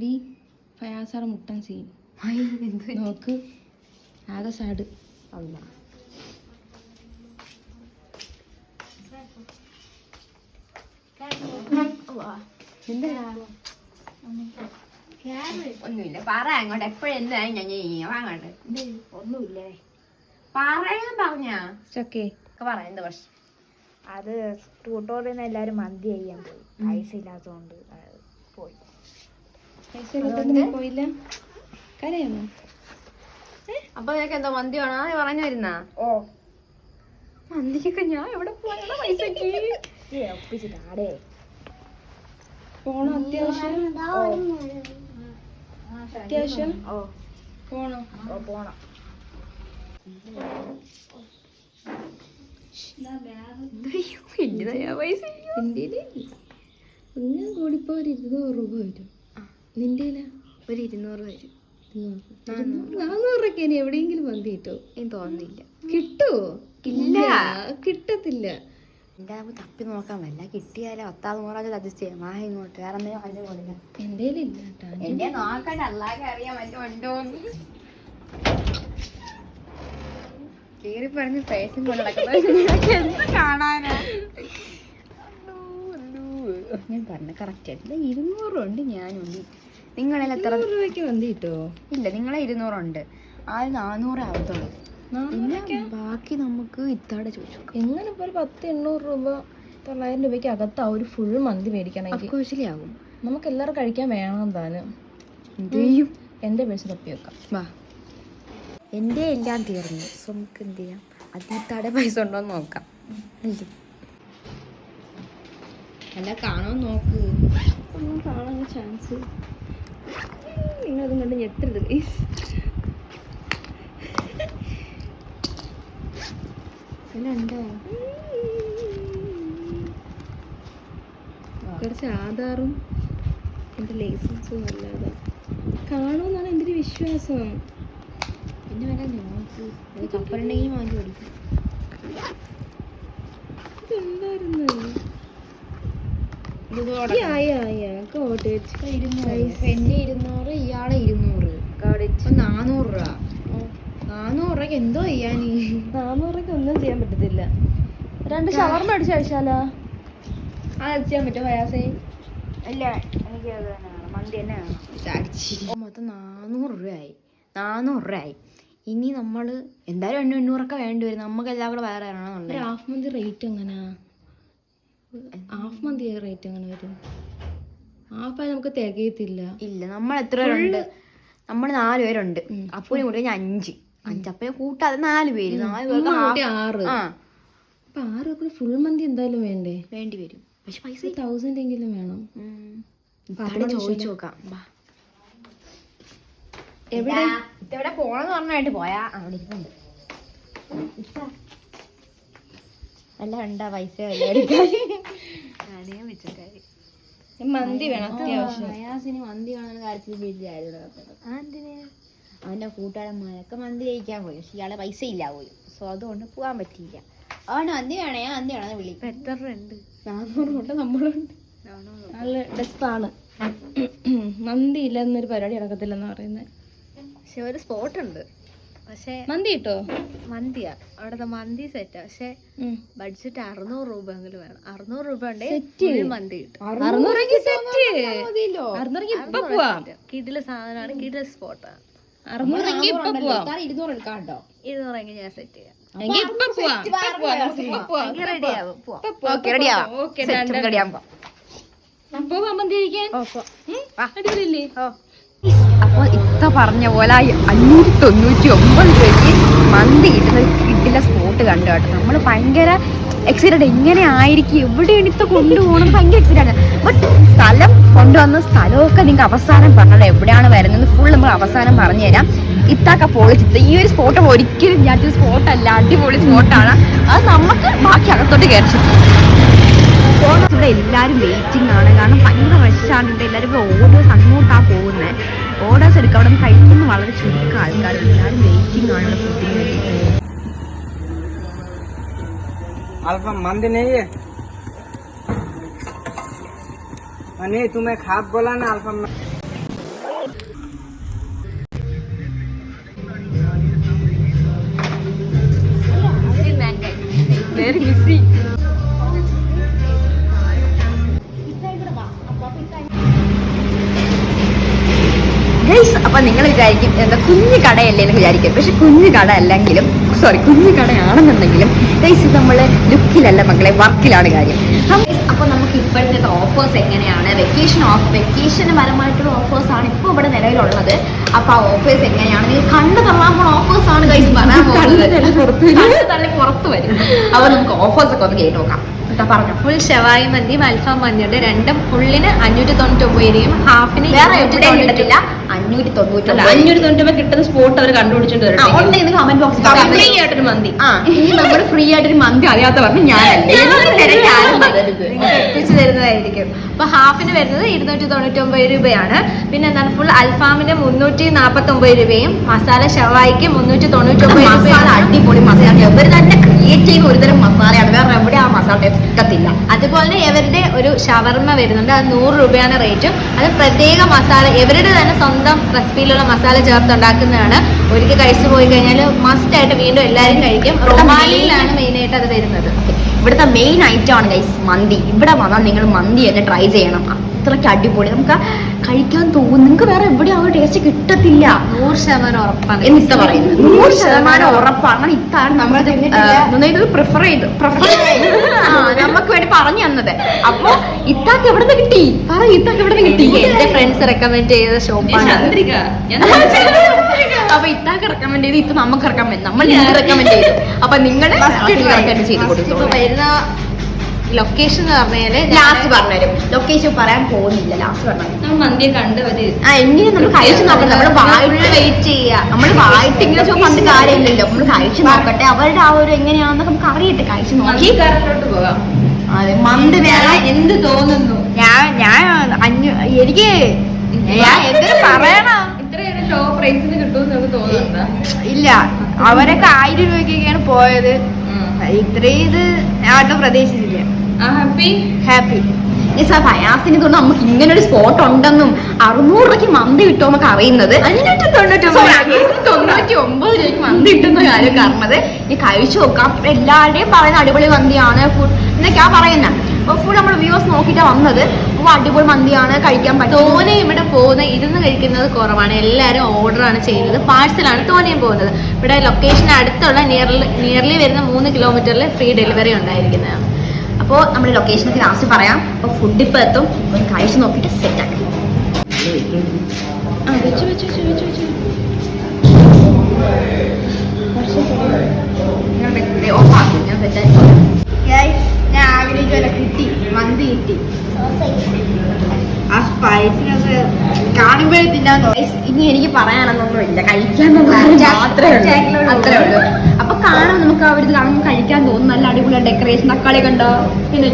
D ഫയാസാറ് മുട്ടൻ scene നോക്ക്. ആകെ സാഡ്. ഒന്നുമില്ല. പറ അങ്ങോട്ട്. എപ്പോഴും ഞാൻ ചെയ്യാം അങ്ങോട്ട് ഒന്നുമില്ലേ? പറയാൻ പറഞ്ഞാ. ചക്കേ ഒക്കെ പറ എന്താ പ്രശ്നം? അത് ടൂട്ടോറിൽ നിന്ന് എല്ലാവരും മന്തി ചെയ്യാൻ പോയി. പൈസ ഇല്ലാത്തതുകൊണ്ട് പോയി. പൈസ ഇല്ലാത്തോണ്ട് പോയില്ല. കരയാമോ അപ്പൊ നിനക്ക് എന്തോ മന്തി വേണോ? നീ പറഞ്ഞു വരുന്ന ഓ. മന്തിക്കൊക്കെ ഞാൻ എവിടെ പോയാ പൈസക്ക്. ഒപ്പിച്ചിട്ടാടേ പോണോ അത്യാവശ്യം? അത്യാവശ്യം? ഓ. പോണോ? ഓ പോണം. ഇങ്ങനെ കൂടിപ്പോ ഒരു ഇരുന്നൂറ് രൂപ വരും. നിന്റെ ഒരു ഇരുന്നൂറ് വരും. നാന്നൂറൊക്കെ ഇനി എവിടെയെങ്കിലും മന്തി കിട്ടോ? എനിക്ക് തോന്നുന്നില്ല. കിട്ടുമോ ഇല്ല. കിട്ടത്തില്ല. എന്റെ ആകുമ്പോ തപ്പി നോക്കാൻ വല്ല കിട്ടിയാലേ ഒത്താത് നൂറാഴ്ച അഡ്ജസ്റ്റ് ചെയ്യാം. വാ ഇങ്ങോട്ട്. വേറെ എന്തെങ്കിലും അതിന്റെ പോലെ എന്റെ നോക്കണ്ട. അല്ലാതെ അറിയാൻ പറ്റും ഉണ്ടോന്ന് കീറി പറഞ്ഞ് ഫേസും കൊണ്ട് കാണാനാ? ഞാൻ പറഞ്ഞ കറക്റ്റ് ആയിട്ട് ഇരുന്നൂറുണ്ട് ഞാനുണ്ട് നിങ്ങളെല്ലാം എത്ര? രൂപയ്ക്ക് മന്തി കിട്ടോ? ഇല്ല നിങ്ങളെ ഇരുന്നൂറുണ്ട്. ആ നാനൂറ് ആവത്തുള്ളൂ. പിന്നെ ബാക്കി നമുക്ക് ഇത്താടെ ചോദിച്ചു എങ്ങനെ ഇപ്പോൾ ഒരു പത്ത് എണ്ണൂറ് രൂപ തൊള്ളായിരം രൂപയ്ക്ക് അകത്ത് ആ ഒരു ഫുൾ മന്തി മേടിക്കണമെങ്കിൽ അക്കോശിലാവും നമുക്ക് എല്ലാവരും കഴിക്കാൻ വേണം താനും. എന്ത് ചെയ്യും? എന്റെ പേഴ്സ് തപ്പി വെക്കാം വാ. എന്റെ എല്ലാം തീർന്നു. സോ നമുക്ക് എന്ത് ചെയ്യാം? അതിത്താടെ പൈസ ഉണ്ടോ നോക്കാം. അല്ലേ? അല്ല കാണാൻ നോക്ക്. ഒന്നും കാണാൻ ചാൻസ് നിങ്ങളതും കണ്ട് ഞെട്ടരുത് കുറച്ച് ആധാറും എന്റെ ലൈസൻസും അല്ലാതെ. കാണുമെന്നാണ് എന്റെ ഒരു വിശ്വാസം. പിന്നെ വല്ല നിങ്ങൾക്ക് അത് കപ്പലുണ്ടെങ്കിൽ വാങ്ങി പഠിക്കും ഇതെന്തായിരുന്നു? ആയ ആയ ഇരുന്നൂറ്. ഇയാളെ ഇരുന്നൂറ്. നാനൂറ് രൂപ. നാനൂറ് എന്തോ ചെയ്യാൻ നാന്നൂറൊക്കെ ഒന്നും ചെയ്യാൻ പറ്റത്തില്ല. രണ്ട് ഷവർമ അടിച്ചു കഴിച്ചാലോ? അത് ചെയ്യാൻ പറ്റുമോ വയാസേ അല്ല എനിക്ക് മന്തി തന്നെ മൊത്തം നാനൂറ് രൂപയായി. നാനൂറ് രൂപയായി ഇനി നമ്മൾ എന്തായാലും എണ്ണ എണ്ണൂറൊക്കെ വേണ്ടി വരും. നമുക്ക് എല്ലാം കൂടെ വേറെ ഹാഫ് മന്ത് റേറ്റ് എങ്ങനെയാ ഹാഫ് മന്ത് റേറ്റ് എങ്ങനെ വരും? ഹാഫായി നമുക്ക് തികയത്തില്ല. ഇല്ല നമ്മൾ എത്ര പേരുണ്ട്? നമ്മൾ നാല് പേരുണ്ട്. അപ്പൂനെ കൂടി ഞാൻ അഞ്ച്. അഞ്ചപ്പനെ കൂട്ടാതെ നാല് പേര്. നാല് പേർക്ക് ആറ്. ആ. അപ്പൊ ആറ് പേർക്ക് ഫുൾ മന്തി എന്തായാലും വേണ്ടേ? വേണ്ടി വരും. പക്ഷെ പൈസ തൗസൻഡ് എങ്കിലും വേണം. ചോദിച്ചു നോക്കാം. എവിടെ? ഇതെവിടെ പോണെന്ന് പറഞ്ഞായിട്ട് പോയാ. അവിടെ ഇരിപ്പുണ്ട്. അല്ല ഉണ്ടാ പൈസ മന്തി വേണം അത്യാവശ്യം. മന്തി വേണമെന്ന കാര്യത്തിൽ വീട്ടിലായിരുന്നു അവന്റെ കൂട്ടുകാരന്മാരൊക്കെ മന്തി കഴിക്കാൻ പോയി. പക്ഷെ ഇയാളെ പൈസ ഇല്ല പോയി സോ അതുകൊണ്ട് പോകാൻ പറ്റിയില്ല. അവന് മന്തി വേണേ ഞാൻ മന്തി വേണമെന്ന് വിളി. എത്ര ഉണ്ട് കൊണ്ട് നമ്മളുണ്ട്. നല്ല ഡെസ്റ്റാണ് മന്തി ഇല്ലെന്നൊരു പരിപാടി നടക്കത്തില്ലെന്ന് പറയുന്നത് പക്ഷെ ഒരു സ്പോട്ട് ഉണ്ട് പക്ഷെ മന്തി കിട്ടോ? മന്തിയാ. അവിടുത്തെ മന്തി സെറ്റ് പക്ഷെ ബഡ്ജറ്റ് അറുന്നൂറ് രൂപ എങ്കിലും വേണം. അറുന്നൂറ് രൂപ ഉണ്ടെങ്കിൽ മന്തി കിട്ടും. കിടില സാധനമാണ്. കിടില സ്പോട്ടാണ് കേട്ടോ. ഇരുന്നൂറെങ്കിൽ ഞാൻ സെറ്റ് ചെയ്യാം. അപ്പൊ ഇത്ത പറഞ്ഞ പോലെ അഞ്ഞൂറ്റി തൊണ്ണൂറ്റി ഒമ്പത് രൂപയ്ക്ക് മന്തി കിട്ടുന്ന കിട്ടില്ല സ്പോട്ട് കണ്ടു കേട്ടോ. നമ്മൾ ഭയങ്കര എക്സൈറ്റഡ് എങ്ങനെ ആയിരിക്കും. എവിടെ എടുത്ത് കൊണ്ടുപോകണം ഭയങ്കര എക്സൈറ്റഡ് ബട്ട് സ്ഥലം കൊണ്ടുവന്ന സ്ഥലമൊക്കെ നിങ്ങൾക്ക് അവസാനം പറഞ്ഞത് എവിടെയാണ് വരുന്നത് ഫുൾ നമ്മൾ അവസാനം പറഞ്ഞു തരാം. ഇത്താക്ക പൊളിച്ചിട്ട് ഈ ഒരു സ്പോട്ട് ഒരിക്കലും ഞാൻ സ്പോട്ടല്ല അടിപൊളി സ്പോട്ടാണ് അത് നമുക്ക് ബാക്കി അകത്തോട്ട് കയറി ഇവിടെ എല്ലാവരും വെയിറ്റിംഗ് ആണ്. കാരണം ഭയങ്കര റഷാണ് ഇവിടെ എല്ലാവരും ഓരോ അങ്ങോട്ടാണ് പോകുന്നത് ഓർഡേഴ്സ് എടുക്കുക അവിടെ നിന്ന് കഴിക്കുന്ന വളരെ ചുരുക്കം ആൾക്കാർ എല്ലാവരും വെയിറ്റിംഗ് ആണ് ഇവിടെ ഫുഡിന് വേണ്ടിയിട്ട് अल्फा मंदी नहीं है नहीं तुम्हें खाप बोला ना अल्फा में വെരി അപ്പൊ നിങ്ങൾ വിചാരിക്കും എന്താ കുഞ്ഞു കടയല്ലേ എന്ന് വിചാരിക്കും. പക്ഷെ കുഞ്ഞു കട അല്ലെങ്കിലും സോറി കുഞ്ഞു കടയാണെന്നുണ്ടെങ്കിലും ഗൈസ് നമ്മൾ നമ്മൾ ലുക്കിലല്ല മക്കളെ വർക്കിലാണ് കാര്യം. അപ്പൊ നമുക്ക് ഇപ്പോഴത്തെ ഓഫേഴ്സ് എങ്ങനെയാണ്? വെക്കേഷൻ ഓഫ് വെക്കേഷന് പരമായിട്ടുള്ള ഓഫേഴ്സ് ആണ് ഇപ്പോൾ ഇവിടെ നിലവിലുള്ളത്. അപ്പൊ ആ ഓഫേഴ്സ് എങ്ങനെയാണ്? നിങ്ങൾ കണ്ടു തള്ളാൻ പോണ ഓഫേഴ്സ് ആണ് ഗൈസ് പറയാൻ പോകുന്നത്. കണ്ണ് തള്ളി പുറത്ത് വരും. അപ്പോൾ നമുക്ക് ഓഫേഴ്സ് ഒക്കെ ഒന്ന് കേട്ട് നോക്കാം. എന്താ പറഞ്ഞു. ഫുൾ ഷവായി മന്തിയും അൽഫാം മന്തിയുണ്ട് രണ്ടും ഫുള്ളിന് അഞ്ഞൂറ്റി തൊണ്ണൂറ്റി ഒമ്പത് രൂപയും ഹാഫിന് വേറെ അഞ്ഞൂറ്റി തൊണ്ണൂറ്റി അഞ്ഞൂറ്റി തൊണ്ണൂറ്റി കിട്ടുന്ന സ്പോട്ട് അവർ കണ്ടുപിടിച്ചിട്ട് വരും കമന്റ് ബോക്സിൽ മന്തി. നമ്മൾ ഫ്രീ ആയിട്ട് ഒരു മന്തി അറിയാത്ത പറഞ്ഞു ഞാനല്ലേ? തരുന്നതായിരിക്കും. അപ്പൊ ഹാഫിന് വരുന്നത് ഇരുന്നൂറ്റി തൊണ്ണൂറ്റി ഒമ്പത് രൂപയാണ്. പിന്നെ എന്താണ്? ഫുൾ അൽഫാമിന് മുന്നൂറ്റി നാപ്പത്തി ഒമ്പത് രൂപയും മസാല ഷവായിക്ക് മുന്നൂറ്റി തൊണ്ണൂറ്റി ഒമ്പത് രൂപയാണ് അടിപൊളി മസാല. ഇവർ തന്നെ ക്രിയേറ്റ് ചെയ്യുന്ന ഒരുതരം മസാലയാണ്. വേറെ എവിടെ ആ മസാല ടേസ്റ്റ് കിട്ടത്തില്ല. അതുപോലെ ഇവരുടെ ഒരു ഷവർമ്മ വരുന്നുണ്ട്. അത് നൂറ് രൂപയാണ് റേറ്റും അത് പ്രത്യേക മസാല ഇവരുടെ തന്നെ സ്വന്തം റെസിപ്പിയിലുള്ള മസാല ചേർത്ത് ഉണ്ടാക്കുന്നതാണ്. ഒരിക്കൽ കഴിച്ചു പോയി കഴിഞ്ഞാൽ മസ്റ്റ് ആയിട്ട് വീണ്ടും എല്ലാവരും കഴിക്കും. റൊമാലിയിലാണ് മെയിനായിട്ട് അത് വരുന്നത്. ഇവിടുത്തെ മെയിൻ ഐറ്റം ആണ് ഗൈസ് മന്തി. ഇവിടെ വന്നാൽ നിങ്ങൾ മന്തി തന്നെ ട്രൈ ചെയ്യണം. അത്രയ്ക്ക് അടിപൊളി. നമുക്ക് കഴിക്കാൻ തോന്നും. നിങ്ങൾക്ക് വേറെ എവിടെ ആ ടേസ്റ്റ് കിട്ടത്തില്ല. നൂറ് ശതമാനം ഉറപ്പാണ്. എന്ന് ഇത്ത പറയുന്നത് നൂറ് ശതമാനം ഉറപ്പാണ്. ഇത്താണ് നമ്മൾ ഇത് പ്രിഫർ ചെയ്ത് പ്രിഫർ ആ നമുക്ക് വേണ്ടി പറഞ്ഞു തന്നത്. അപ്പൊ ഇത്താക്ക് എവിടെ നിന്ന് കിട്ടി? പറ ഇത്താക്ക് എവിടെ നിന്ന് കിട്ടി എന്റെ ഫ്രണ്ട്സ് റെക്കമെൻഡ് ചെയ്ത ഷോപ്പാണ് അപ്പൊ ഇത്താക്ക് റെക്കമെൻഡ് ചെയ്ത് ഇത് നമുക്ക് റെക്കമെൻഡ് നമ്മൾ റെക്കമെൻഡ് ചെയ്തു. അപ്പൊ നിങ്ങളുടെ ചെയ്ത് കൊടുത്തു ഇപ്പൊ വരുന്ന ലൊക്കേഷൻ എന്ന് പറഞ്ഞാൽ ലാസ്റ്റ് പറഞ്ഞുതരും. ലൊക്കേഷൻ പറയാൻ പോകുന്നില്ല. ലാസ്റ്റ് പറഞ്ഞു മന്തിയെ ആ എങ്ങനെ നമ്മൾ കഴിച്ചു നോക്കട്ടെ നമ്മൾ വായിട്ട് വെയിറ്റ് ചെയ്യുക നമ്മൾ വായിട്ട് ഇങ്ങനെ പണ്ട് കാര്യമില്ലല്ലോ. നമ്മൾ കഴിച്ചു നോക്കട്ടെ. അവരുടെ ആ ഒരു എങ്ങനെയാണെന്നൊക്കെ നമുക്ക് അറിയട്ടെ. കഴിച്ചു നോക്കി. പോകാം. അതെ മന്ത് വേറെ എന്ത് തോന്നുന്നു? ഞാൻ ഞാൻ അഞ്ഞു എനിക്ക് ഞാൻ എന്തിനു പറയണ? ഇത്രയൊരു ലോ പ്രൈസിന് കിട്ടുമെന്ന് നമുക്ക് തോന്നുന്നുണ്ടോ? ഇല്ല. അവരൊക്കെ ആയിരം രൂപയ്ക്കൊക്കെയാണ് പോയത്. ഇത്രയും ഇത് ഞാൻ ഒട്ടും പ്രതീക്ഷിച്ചില്ല ഹാപ്പി ഹാപ്പി ഫയാസിന് നമുക്ക് ഇങ്ങനെ ഒരു സ്പോട്ട് ഉണ്ടെന്നും അറുന്നൂറ് രൂപയ്ക്ക് മന്തി കിട്ടുമെന്നൊക്കെ അറിയുന്നത്. അഞ്ഞൂറ്റി തൊണ്ണൂറ്റി തൊണ്ണൂറ്റി ഒമ്പത് രൂപയ്ക്ക് മന്തി കിട്ടുന്ന കാര്യം കാണുന്നത് ഈ കഴിച്ചു നോക്കാം. എല്ലാവരുടെയും പറയുന്ന അടിപൊളി മന്തിയാണ് ഫുഡ് എന്നൊക്കെയാ പറയുന്നത് ഫുൾ നമ്മൾ വ്യൂസ് നോക്കിയിട്ടാ വന്നത്. അപ്പൊ അടിപൊളി മന്തിയാണ് കഴിക്കാൻ പറ്റും തോനെ ഇവിടെ പോകുന്ന ഇരുന്ന് കഴിക്കുന്നത് കുറവാണ്. എല്ലാവരും ഓർഡറാണ് ചെയ്യുന്നത്. പാഴ്സലാണ് തോനെയും പോകുന്നത്. ഇവിടെ ലൊക്കേഷൻ അടുത്തുള്ള നിയർലി നിയർലി വരുന്ന മൂന്ന് കിലോമീറ്ററിൽ ഫ്രീ ഡെലിവറി ഉണ്ടായിരിക്കുന്നതാണ് അപ്പോൾ നമ്മുടെ ലൊക്കേഷനൊക്കെ ലാസ്റ്റ് പറയാം. അപ്പോൾ ഫുഡ് ഇപ്പൊ എത്തും. ഒന്ന് കഴിച്ച് നോക്കിയിട്ട് സെറ്റ് ആക്കി. ആ വെച്ചു വെച്ചു വെച്ചു വെച്ചു വെച്ചു. ഓഫാക്കി ഞാൻ ഞാൻ കിട്ടി. മന്തി കിട്ടി. ആ സ്പൈസിനൊക്കെ കാണുമ്പോഴേ തിന്നാൻ ഇനി എനിക്ക് പറയാനൊന്നും ഇല്ല കഴിക്കാൻ മാത്രമേ ഉള്ളൂ. അത്രേ ഉള്ളൂ. കാണാൻ നമുക്ക് ഇത് കാണുമ്പോൾ കഴിക്കാൻ തോന്നും. നല്ല അടിപൊളി ഡെക്കറേഷൻ തക്കാളി കണ്ടോ പിന്നെ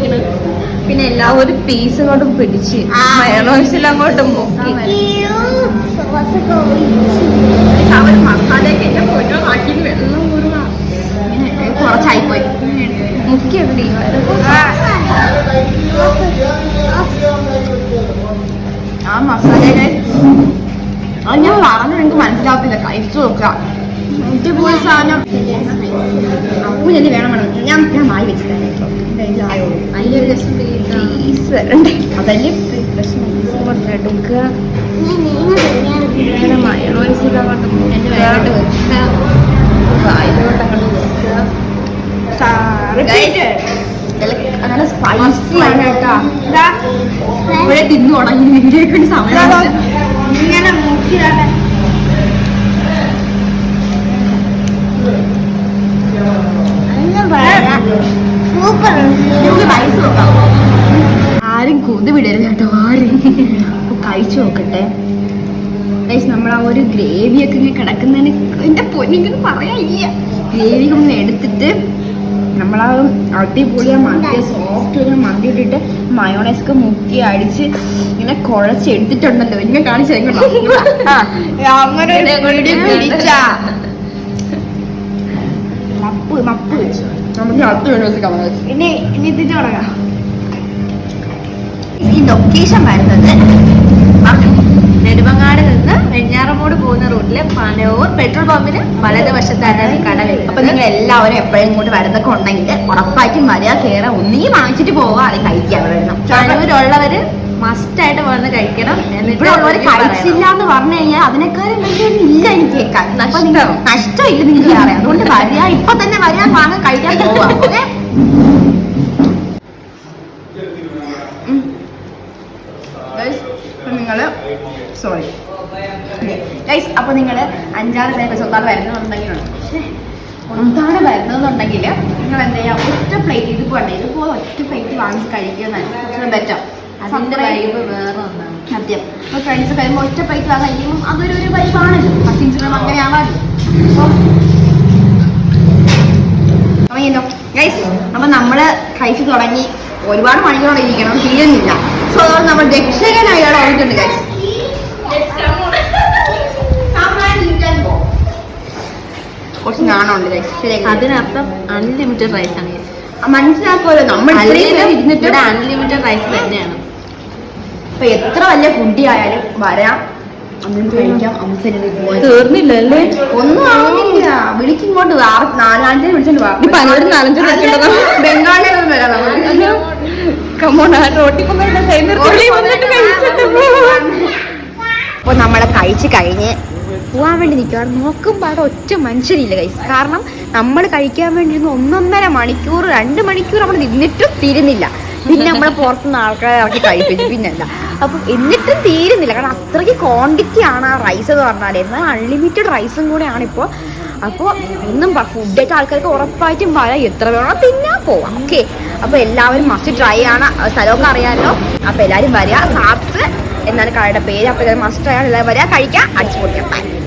പിന്നെ എല്ലാ ഒരു പീസ് അങ്ങോട്ടും പിടിച്ച് അങ്ങോട്ടും മയണോസിൽ അങ്ങോട്ട് മുക്കി. അവർ മസാലയൊക്കെ എല്ലാം പൊന്നോ ആക്കി വെള്ളം കൂടുക ഇങ്ങനെ കുറച്ചായിപ്പോയി. മുക്കി എവിടെ? ആ. മസാലയുടെ അത് ഞാൻ പറഞ്ഞു നിങ്ങൾക്ക് മനസ്സിലാവത്തില്ല. കഴിച്ചു നോക്കുക. അടിപൊളി സാധനം. ചെല്ലി വേണം വേണം. ഞാൻ ഞാൻ വായി അതിലൊരു വരണ്ടേ. അതല്ലേ? പ്രശ്നം എടുക്കുക വെക്കുക നല്ല സ്പൈസിയാണ് കേട്ടോ. ഇവിടെ തിന്നു തുടങ്ങി. വീഡിയോ സമയം ഇങ്ങനെ മുക്കിയാണ് നമുക്ക് കഴിച്ചു നോക്കാം ആരും കൊതു വിടരുത് കേട്ടോ ആരും. കഴിച്ചു നോക്കട്ടെ. ഗൈസ് നമ്മൾ ആ ഒരു ഗ്രേവിയൊക്കെ ഇങ്ങനെ കിടക്കുന്നതിന് എന്റെ പൊന്നിങ്ങനെ പറയാനില്ല ഗ്രേവി നമ്മൾ എടുത്തിട്ട് നമ്മളാ ആ അടിപൊളി ആ മന്തി സോഫ്റ്റ് ഒരു മന്തി ഇട്ടിട്ട് മയോണൈസ് ഒക്കെ മുക്കി അടിച്ച് ഇങ്ങനെ കുഴച്ചെടുത്തിട്ടുണ്ടല്ലോ ഇങ്ങനെ കാണിച്ചു അങ്ങനെ മപ്പ് മപ്പ് മപ്പ് നമുക്ക് അടുത്ത യൂണിവേഴ്സിൽ കാണാം ഇനി ഇനി ഇതിട്ട് തുടങ്ങാം ഈ ലൊക്കേഷൻ വരുന്നത് നെടുമങ്ങാട് നിന്ന് വെഞ്ഞാറമോട് പോകുന്ന റൂട്ടിൽ പനയൂർ പെട്രോൾ പമ്പിന് വലതുവശത്താണ് ഈ കട അപ്പൊ നിങ്ങൾ എല്ലാവരും എപ്പോഴും ഇങ്ങോട്ട് വരുന്നൊക്കെ ഉണ്ടെങ്കിൽ ഉറപ്പായിട്ടും വരിക കയറാൻ ഒന്നുകിൽ വാങ്ങിച്ചിട്ട് പോവുക അല്ലെങ്കിൽ കഴിക്കാൻ വരണം പനയൂരുള്ളവര് മസ്റ്റ് ആയിട്ട് വന്ന് കഴിക്കണം ഇവിടെ ഉള്ളവർ കഴിച്ചില്ല എന്ന് പറഞ്ഞു കഴിഞ്ഞാൽ അതിനേക്കാളും ഇല്ല എനിക്ക് കേൾക്കാൻ. നഷ്ടമില്ല നിങ്ങൾക്ക് അറിയാം അതുകൊണ്ട് വരിക. ഇപ്പൊ തന്നെ വരിക. വാങ്ങാൻ കഴിക്കാൻ പോവാ. ഓക്കെ? നിങ്ങൾ സോറി ഗൈസ് അപ്പൊ നിങ്ങൾ അഞ്ചാറ് പേര് സ്വന്തം വരുന്നുണ്ടെങ്കിൽ ഒന്നാണ് വരുന്നതെന്നുണ്ടെങ്കിൽ നിങ്ങൾ എന്താ ചെയ്യാ ഒറ്റ പ്ലേറ്റ് ഇത് ഇതുപോലെ ഇതുപോലെ ഒറ്റ പ്ലേറ്റ് വാങ്ങി കഴിക്കുന്നതാണ് ബെറ്റർ അതിന്റെ വൈബ് വേറെ ഒന്നാണ്. സത്യം. അപ്പോൾ ഫ്രണ്ട്സ് ഒറ്റ പ്ലേറ്റ് വാങ്ങാൻ കഴിയുമ്പോൾ അതൊരു ഒരു വൈബാണല്ലോ കസിൻസിനും അങ്ങനെ ആവാമല്ലോ അപ്പം അപ്പോൾ ഗൈസ് അപ്പം നമ്മൾ കഴിച്ചു തുടങ്ങി. ഒരുപാട് മണിക്കൂർ ഇരിക്കണം. തീരുന്നില്ല. സോ അതുകൊണ്ട് നമ്മൾ രക്ഷകനായി അവിടെ വന്നിട്ടുണ്ട് ഗൈസ് കുറച്ച് നാണമുണ്ട് ഗൈസ് അതിനർത്ഥം അൺലിമിറ്റഡ് റൈസ് ആണ്. മനസ്സിലാക്കുമല്ലോ. നമ്മൾ ഇരുന്നിട്ട് അൺലിമിറ്റഡ് റൈസ് തന്നെയാണ്. ഇപ്പൊ എത്ര വലിയ ഫുഡി ആയാലും വരാം. അന്നും കഴിക്കാം. അമ്മച്ചനെ പോവാം തീർന്നില്ല അല്ലേ ഒന്നും ആവുന്നില്ല. വിളിക്കിങ്ങോട്ട് നാലാഞ്ചേ വിളിച്ചോണ്ട്. ബംഗാളിൽ വരാം. അപ്പൊ നമ്മളെ കഴിച്ച് കഴിഞ്ഞ് പോവാൻ വേണ്ടി നിൽക്കുകയാണ് നോക്കുമ്പോൾ അവിടെ ഒറ്റ മനുഷ്യരില്ല കൈസ് കാരണം നമ്മൾ കഴിക്കാൻ വേണ്ടി ഇരുന്ന് ഒന്നൊന്നര മണിക്കൂർ രണ്ട് മണിക്കൂർ നമ്മൾ നിന്നിട്ടും തീരുന്നില്ല. പിന്നെ നമ്മളെ പുറത്തുനിന്ന് ആൾക്കാരെ ഇറക്കി കഴിപ്പിച്ചു. പിന്നല്ല അപ്പം എന്നിട്ടും തീരുന്നില്ല. കാരണം അത്രയ്ക്ക് ക്വാണ്ടിറ്റി ആണ് ആ റൈസ് എന്ന് പറഞ്ഞാൽ എന്നാൽ അൺലിമിറ്റഡ് റൈസും കൂടെയാണ് ഇപ്പോൾ അപ്പോൾ ഒന്നും ഫുഡായിട്ട് ആൾക്കാർക്ക് ഉറപ്പായിട്ടും വരാം എത്ര വേണോ തിന്നാൻ പോവാം. ഓക്കെ അപ്പോൾ എല്ലാവരും മസ്റ്റ് ട്രൈ ആണ്. സ്ഥലമൊക്കെ അറിയാമല്ലോ അപ്പോൾ എല്ലാവരും വരിക. സാപ്സ് എന്നാണ് കടയുടെ പേര്. അപ്പോൾ മസ്റ്റ് ട്രൈ ആണ്. എല്ലാവരും വരിക. കഴിക്കാം. അടിച്ചു Bye.